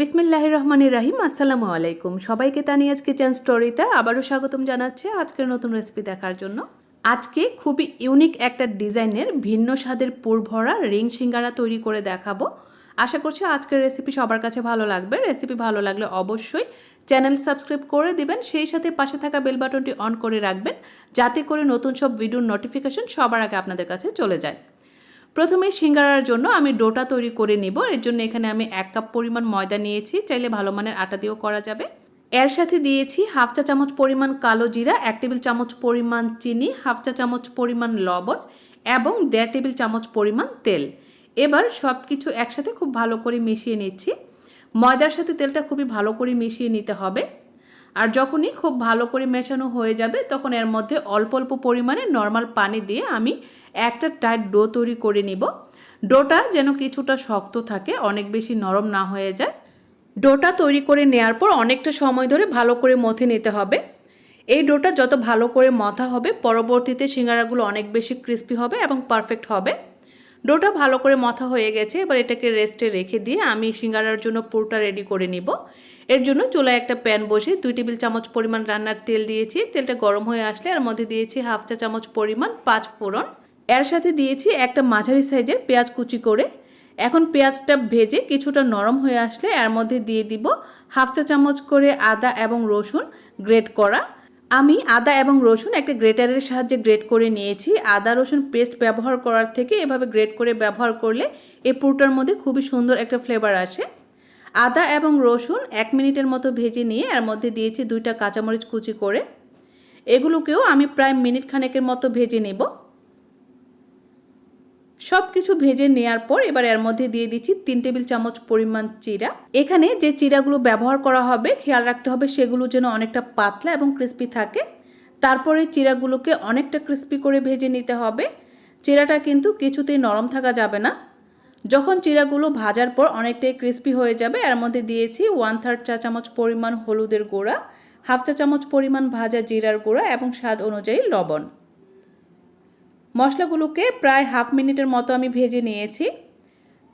বিসমিল্লাহ রহমানির রাহিম আসসালামু আলাইকুম সবাইকে তানিয়াজ কিচেন স্টোরিতে আবারও স্বাগতম জানাচ্ছে আজকের নতুন রেসিপি দেখার জন্য। আজকে খুবই ইউনিক একটা ডিজাইনের ভিন্ন স্বাদের পুরভরা রিং সিঙ্গারা তৈরি করে দেখাবো। আশা করছি আজকের রেসিপি সবার কাছে ভালো লাগবে। রেসিপি ভালো লাগলে অবশ্যই চ্যানেল সাবস্ক্রাইব করে দিবেন। সেই সাথে পাশে থাকা বেল বাটনটি অন করে রাখবেন। যাতে করে নতুন সব ভিডিওর নোটিফিকেশন সবার আগে আপনাদের কাছে চলে যায়। প্রথমে সিঙ্গারার জন্য আমি ডোটা তৈরি করে নিব। এর জন্য এখানে আমি এক কাপ পরিমাণ ময়দা নিয়েছি। চাইলে ভালো মানের আটা দিয়েও করা যাবে। এর সাথে দিয়েছি হাফ চা চামচ পরিমাণ কালো জিরা, এক টেবিল চামচ পরিমাণ চিনি, হাফ চা চামচ পরিমাণ লবণ এবং দেড় টেবিল চামচ পরিমাণ তেল। এবার সব কিছু একসাথে খুব ভালো করে মিশিয়ে নিচ্ছি। ময়দার সাথে তেলটা খুবই ভালো করে মিশিয়ে নিতে হবে। আর যখনই খুব ভালো করে মেশানো হয়ে যাবে, তখন এর মধ্যে অল্প অল্প পরিমাণে নর্মাল পানি দিয়ে আমি একটা টাইট ডো তৈরি করে নিব। ডোটা যেন কিছুটা শক্ত থাকে, অনেক বেশি নরম না হয়ে যায়। ডোটা তৈরি করে নেওয়ার পর অনেকটা সময় ধরে ভালো করে মথে নিতে হবে। এই ডোটা যত ভালো করে মথা হবে, পরবর্তীতে সিঙ্গারাগুলো অনেক বেশি ক্রিস্পি হবে এবং পারফেক্ট হবে। ডোটা ভালো করে মথা হয়ে গেছে, এবার এটাকে রেস্টে রেখে দিয়ে আমি সিঙ্গারার জন্য পুরটা রেডি করে নিব। এর জন্য চুলায় একটা প্যান বসে দুই টেবিল চামচ পরিমাণ রান্নার তেল দিয়েছি। তেলটা গরম হয়ে আসলে এর মধ্যে দিয়েছি হাফ চা চামচ পরিমাণ পাঁচ ফোড়ন। এর সাথে দিয়েছি একটা মাঝারি সাইজের পেঁয়াজ কুচি করে। এখন পেঁয়াজটা ভেজে কিছুটা নরম হয়ে আসলে এর মধ্যে দিয়ে দিব হাফ চা চামচ করে আদা এবং রসুন গ্রেট করা। আমি আদা এবং রসুন একটা গ্রেটারের সাহায্যে গ্রেট করে নিয়েছি। আদা রসুন পেস্ট ব্যবহার করার থেকে এভাবে গ্রেট করে ব্যবহার করলে এই পুরোটার মধ্যে খুবই সুন্দর একটা ফ্লেভার আসে। আদা এবং রসুন এক মিনিটের মতো ভেজে নিয়ে এর মধ্যে দিয়েছি দুইটা কাঁচামরিচ কুচি করে। এগুলোকেও আমি প্রায় মিনিট খানেকের মতো ভেজে নেব। সব কিছু ভেজে নেওয়ার পর এবার এর মধ্যে দিয়ে দিচ্ছি তিন টেবিল চামচ পরিমাণ চিরা। এখানে যে চিরাগুলো ব্যবহার করা হবে, খেয়াল রাখতে হবে সেগুলো যেন অনেকটা পাতলা এবং ক্রিস্পি থাকে। তারপরে চিরাগুলোকে অনেকটা ক্রিস্পি করে ভেজে নিতে হবে। চিরাটা কিন্তু কিছুতেই নরম থাকা যাবে না। যখন চিরাগুলো ভাজার পর অনেকটাই ক্রিস্পি হয়ে যাবে, এর মধ্যে দিয়েছি ওয়ান থার্ড চা চামচ পরিমাণ হলুদের গুঁড়া হাফ চা চামচ পরিমাণ ভাজা জিরার গুঁড়া এবং স্বাদ অনুযায়ী লবণ। মশলাগুলোকে প্রায় হাফ মিনিটের মতো আমি ভেজে নিয়েছি।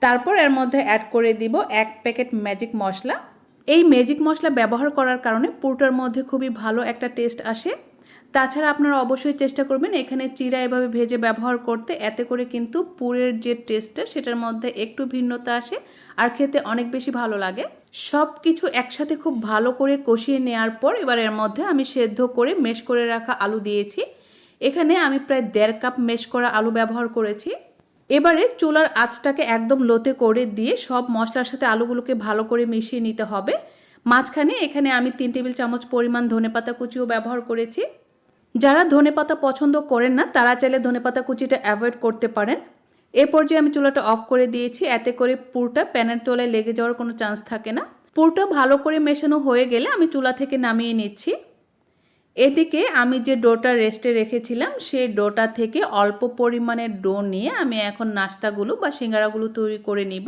তারপর এর মধ্যে অ্যাড করে দিব এক প্যাকেট ম্যাজিক মশলা। এই ম্যাজিক মশলা ব্যবহার করার কারণে পুরটার মধ্যে খুবই ভালো একটা টেস্ট আসে। তাছাড়া আপনারা অবশ্যই চেষ্টা করবেন এখানে চিরা এভাবে ভেজে ব্যবহার করতে। এতে করে কিন্তু পুরের যে টেস্টটা সেটার মধ্যে একটু ভিন্নতা আসে আর খেতে অনেক বেশি ভালো লাগে। সব কিছু একসাথে খুব ভালো করে কষিয়ে নেওয়ার পর এবার এর মধ্যে আমি সেদ্ধ করে মেশ করে রাখা আলু দিয়েছি। এখানে আমি প্রায় দেড় কাপ মেশ করা আলু ব্যবহার করেছি। এবারে চুলার আঁচটাকে একদম লোতে করে দিয়ে সব মশলার সাথে আলুগুলোকে ভালো করে মিশিয়ে নিতে হবে। মাঝখানে এখানে আমি তিন টেবিল চামচ পরিমাণ ধনেপাতা কুচিও ব্যবহার করেছি। যারা ধনেপাতা পছন্দ করেন না, তারা চাইলে ধনেপাতা কুচিটা অ্যাভয়েড করতে পারেন। এ পর্যায়ে আমি চুলাটা অফ করে দিয়েছি, এতে করে পুরটা প্যানের তলায় লেগে যাওয়ার কোনো চান্স থাকে না। পুরটা ভালো করে মেশানো হয়ে গেলে আমি চুলা থেকে নামিয়ে নিচ্ছি। এদিকে আমি যে ডোটা রেস্টে রেখেছিলাম, সেই ডোটা থেকে অল্প পরিমাণের ডো নিয়ে আমি এখন নাস্তাগুলো বা সিঙ্গারাগুলো তৈরি করে নিব।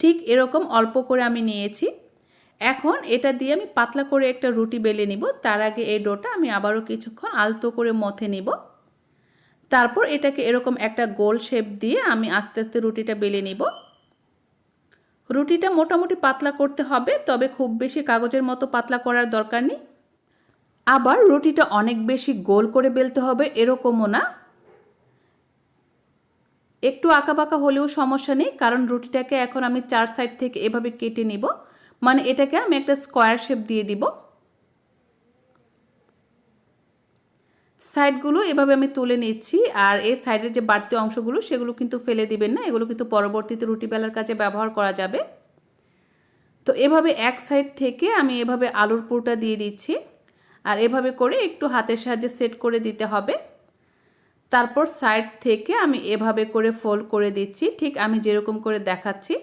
ঠিক এরকম অল্প করে আমি নিয়েছি। এখন এটা দিয়ে আমি পাতলা করে একটা রুটি বেলে নিব। তার আগে এই ডোটা আমি আবারও কিছুক্ষণ আলতো করে মথে নিব। তারপর এটাকে এরকম একটা গোল শেপ দিয়ে আমি আস্তে আস্তে রুটিটা বেলে নিব। রুটিটা মোটামুটি পাতলা করতে হবে, তবে খুব বেশি কাগজের মতো পাতলা করার দরকার নেই। আবার রুটিটা অনেক বেশি গোল করে বেলতে হবে, এরকমও না। একটু আঁকাবাঁকা হলেও সমস্যা নেই, কারণ রুটিটাকে এখন আমি চার সাইড থেকে এভাবে কেটে নিব। মানে এটাকে আমি একটা স্কোয়ার শেপ দিয়ে দিব। সাইডগুলো এভাবে আমি তুলে নিচ্ছি, আর এই সাইডের যে বাড়তি অংশগুলো সেগুলো কিন্তু ফেলে দিবেন না, এগুলো কিন্তু পরবর্তীতে রুটি বেলার কাজে ব্যবহার করা যাবে। তো এভাবে এক সাইড থেকে আমি এভাবে আলুর পুরটা দিয়ে দিচ্ছি। আর এভাবে করে একটু হাতের সাহায্যে সেট করে দিতে হবে। তারপর সাইড থেকে আমি এভাবে করে ফোল্ড করে দিচ্ছি। ঠিক আমি যেরকম করে দেখাচ্ছি।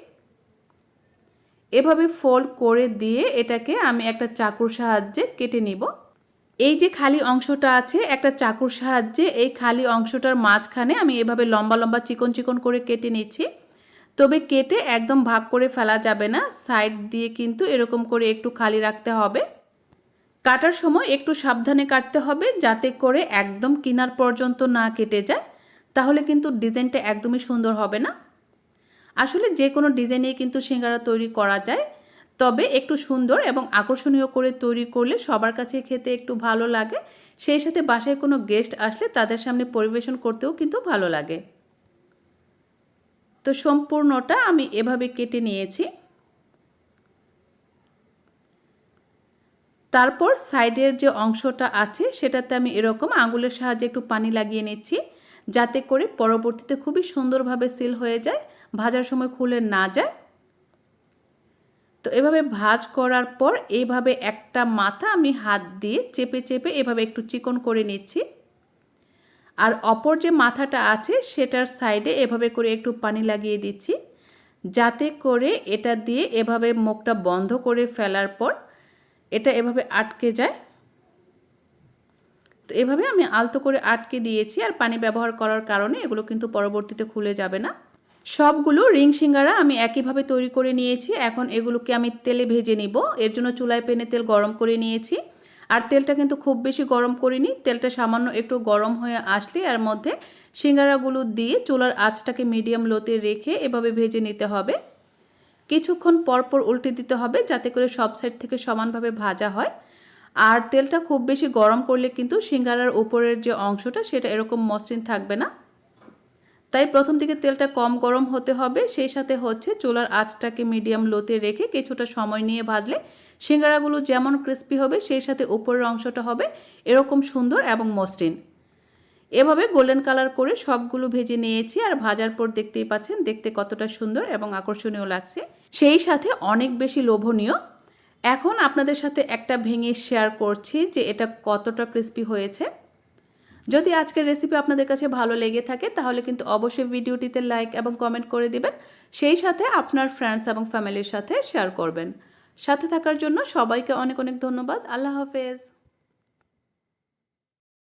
এভাবে ফোল্ড করে দিয়ে এটাকে আমি একটা চাকুর সাহায্যে কেটে নিব। এই যে খালি অংশটা আছে, একটা চাকুর সাহায্যে এই খালি অংশটার মাঝখানে আমি এভাবে লম্বা লম্বা চিকন চিকন করে কেটে নিচ্ছি। তবে কেটে একদম ভাগ করে ফেলা যাবে না। সাইড দিয়ে কিন্তু এরকম করে একটু খালি রাখতে হবে। কাটার সময় একটু সাবধানে কাটতে হবে যাতে করে একদম কিনার পর্যন্ত না কেটে যায়, তাহলে কিন্তু ডিজাইনটা একদমই সুন্দর হবে না। আসলে যে কোনো ডিজাইনে কিন্তু সিঙ্গারা তৈরি করা যায়, তবে একটু সুন্দর এবং আকর্ষণীয় করে তৈরি করলে সবার কাছে খেতে একটু ভালো লাগে। সেই সাথে বাসায় কোনো গেস্ট আসলে তাদের সামনে পরিবেশন করতেও কিন্তু ভালো লাগে। তো সম্পূর্ণটা আমি এভাবে কেটে নিয়েছি। তারপর সাইডের যে অংশটা আছে, সেটাতে আমি এরকম আঙুলের সাহায্যে একটু পানি লাগিয়ে নিচ্ছি, যাতে করে পরবর্তীতে খুবই সুন্দরভাবে সিল হয়ে যায়, ভাজার সময় খুলে না যায়। তো এভাবে ভাজ করার পর এইভাবে একটা মাথা আমি হাত দিয়ে চেপে চেপে এভাবে একটু চিকন করে নিচ্ছি। আর অপর যে মাথাটা আছে, সেটার সাইডে এভাবে করে একটু পানি লাগিয়ে দিচ্ছি, যাতে করে এটা দিয়ে এভাবে মুখটা বন্ধ করে ফেলার পর এটা এভাবে আটকে যায়। তো এভাবে আমি আলতো করে আটকে দিয়েছি আর পানি ব্যবহার করার কারণে এগুলো কিন্তু পরবর্তীতে খুলে যাবে না। সবগুলো রিং সিঙ্গারা আমি একইভাবে তৈরি করে নিয়েছি। এখন এগুলোকে আমি তেলে ভেজে নিব। এর জন্য চুলায় পেনে তেল গরম করে নিয়েছি। আর তেলটা কিন্তু খুব বেশি গরম করিনি। তেলটা সামান্য একটু গরম হয়ে আসলে এর মধ্যে সিঙ্গারাগুলো দিয়ে চুলার আঁচটাকে মিডিয়াম লোতে রেখে এভাবে ভেজে নিতে হবে। কিছুক্ষণ পরপর উল্টে দিতে হবে যাতে করে সব সাইড থেকে সমানভাবে ভাজা হয়। আর তেলটা খুব বেশি গরম করলে কিন্তু সিঙ্গারার উপরের যে অংশটা সেটা এরকম মসৃণ থাকবে না। তাই প্রথম দিকে তেলটা কম গরম হতে হবে, সেই সাথে হচ্ছে চুলার আঁচটাকে মিডিয়াম লোতে রেখে কিছুটা সময় নিয়ে ভাজলে সিঙ্গারাগুলো যেমন ক্রিস্পি হবে, সেই সাথে উপরের অংশটা হবে এরকম সুন্দর এবং মসৃণ। এভাবে গোল্ডেন কালার করে সবগুলো ভেজে নিয়েছি আর ভাজার পর দেখতেই পাচ্ছেন, দেখতে কতটা সুন্দর এবং আকর্ষণীয় লাগছে। সেই সাথে অনেক বেশি লোভনীয়। এখন আপনাদের সাথে একটা ভেঙে শেয়ার করছি যে এটা কতটা ক্রিস্পি হয়েছে। যদি আজকের রেসিপি আপনাদের কাছে ভালো লেগে থাকে, তাহলে কিন্তু অবশ্যই ভিডিওটিতে লাইক এবং কমেন্ট করে দিবেন। সেই সাথে আপনার ফ্রেন্ডস এবং ফ্যামিলির সাথে শেয়ার করবেন। সাথে থাকার জন্য সবাইকে অনেক অনেক ধন্যবাদ। আল্লাহ হাফেজ।